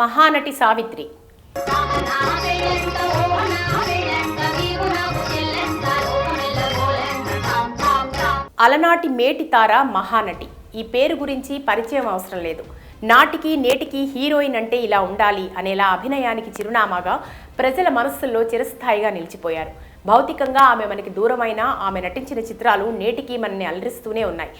మహానటి సావిత్రి. అలనాటి మేటి తార మహానటి. ఈ పేరు గురించి పరిచయం అవసరం లేదు. నాటికి నేటికి హీరోయిన్ అంటే ఇలా ఉండాలి అనేలా అభినయానికి చిరునామాగా ప్రజల మనస్సుల్లో చిరస్థాయిగా నిలిచిపోయారు. భౌతికంగా ఆమె మనకి దూరమైన ఆమె నటించిన చిత్రాలు నేటికి మనల్ని అలరిస్తూనే ఉన్నాయి.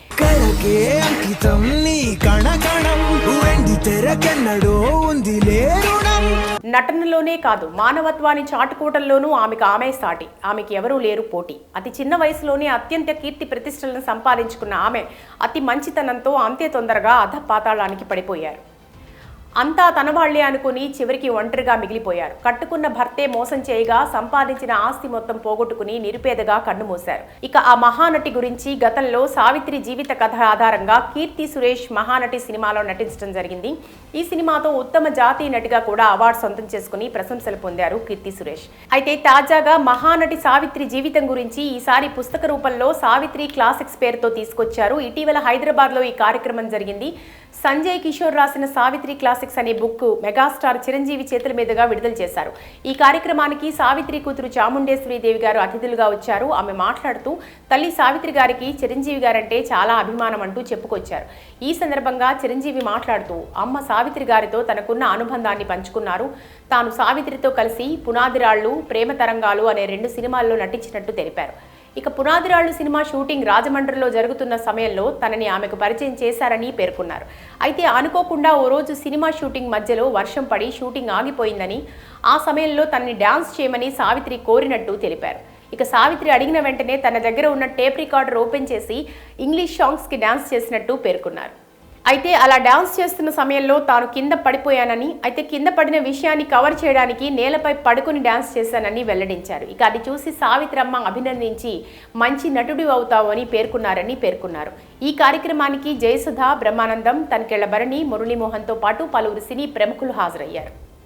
తెరకెన్నడో ఉంది లేరుణం నటనలోనే కాదు మానవత్వాన్ని చాటుకోవటంలోనూ ఆమెకు ఆమె సాటి. ఆమెకి ఎవరూ లేరు పోటీ. అతి చిన్న వయసులోనే అత్యంత కీర్తి ప్రతిష్టలను సంపాదించుకున్న ఆమె అతి మంచితనంతో అంతే తొందరగా అధ పాతాళానికి పడిపోయారు. అంతా తన వాళ్ళే అనుకుని చివరికి ఒంటరిగా మిగిలిపోయారు. కట్టుకున్న భర్తే మోసం చేయగా సంపాదించిన ఆస్తి మొత్తం పోగొట్టుకుని నిరుపేదగా కన్నుమూశారు ఇక ఆ మహానటి గురించి గతంలో సావిత్రి జీవిత కథ ఆధారంగా కీర్తి సురేష్ మహానటి సినిమాలో నటించడం జరిగింది. ఈ సినిమాతో ఉత్తమ జాతీయ నటిగా కూడా అవార్డు సొంతం చేసుకుని ప్రశంసలు పొందారు కీర్తి సురేష్. అయితే తాజాగా మహానటి సావిత్రి జీవితం గురించి ఈసారి పుస్తక రూపంలో సావిత్రి క్లాసిక్స్ పేరుతో తీసుకొచ్చారు. ఇటీవల హైదరాబాద్లో ఈ కార్యక్రమం జరిగింది. సంజయ్ కిషోర్ రాసిన సావిత్రి క్లాసిక్స్ అనే బుక్ మెగాస్టార్ చిరంజీవి చేతుల మీదుగా విడుదల చేశారు. ఈ కార్యక్రమానికి సావిత్రి కూతురు చాముండేశ్వరి దేవి గారు అతిథులుగా వచ్చారు. ఆమె మాట్లాడుతూ తల్లి సావిత్రి గారికి చిరంజీవి గారంటే చాలా అభిమానం అంటూ చెప్పుకొచ్చారు. ఈ సందర్భంగా చిరంజీవి మాట్లాడుతూ అమ్మ సావిత్రి గారితో తనకున్న అనుబంధాన్ని పంచుకున్నారు. తాను సావిత్రితో కలిసి పునాదిరాళ్ళు ప్రేమ తరంగాలు అనే రెండు సినిమాల్లో నటించినట్టు తెలిపారు. ఇక పునాదిరాళ్ళు సినిమా షూటింగ్ రాజమండ్రిలో జరుగుతున్న సమయంలో తనని ఆమెకు పరిచయం చేశారని పేర్కొన్నారు. అయితే అనుకోకుండా ఓ రోజు సినిమా షూటింగ్ మధ్యలో వర్షం పడి షూటింగ్ ఆగిపోయిందని ఆ సమయంలో తనని డ్యాన్స్ చేయమని సావిత్రి కోరినట్టు తెలిపారు. ఇక సావిత్రి అడిగిన వెంటనే తన దగ్గర ఉన్న టేప్ రికార్డర్ ఓపెన్ చేసి ఇంగ్లీష్ సాంగ్స్కి డాన్స్ చేసినట్టు పేర్కొన్నారు. అయితే అలా డాన్స్ చేస్తున్న సమయంలో తాను కింద పడిపోయానని అయితే కింద పడిన విషయాన్ని కవర్ చేయడానికి నేలపై పడుకుని డాన్స్ చేశానని వెల్లడించారు. ఇక అది చూసి సావిత్రమ్మ అభినందించి మంచి నటుడు అవుతావు అని పేర్కొన్నారని పేర్కొన్నారు. ఈ కార్యక్రమానికి జయసుధ బ్రహ్మానందం తనకెళ్ళ భరణి మురళీమోహన్తో పాటు పలువురు సినీ ప్రముఖులు హాజరయ్యారు.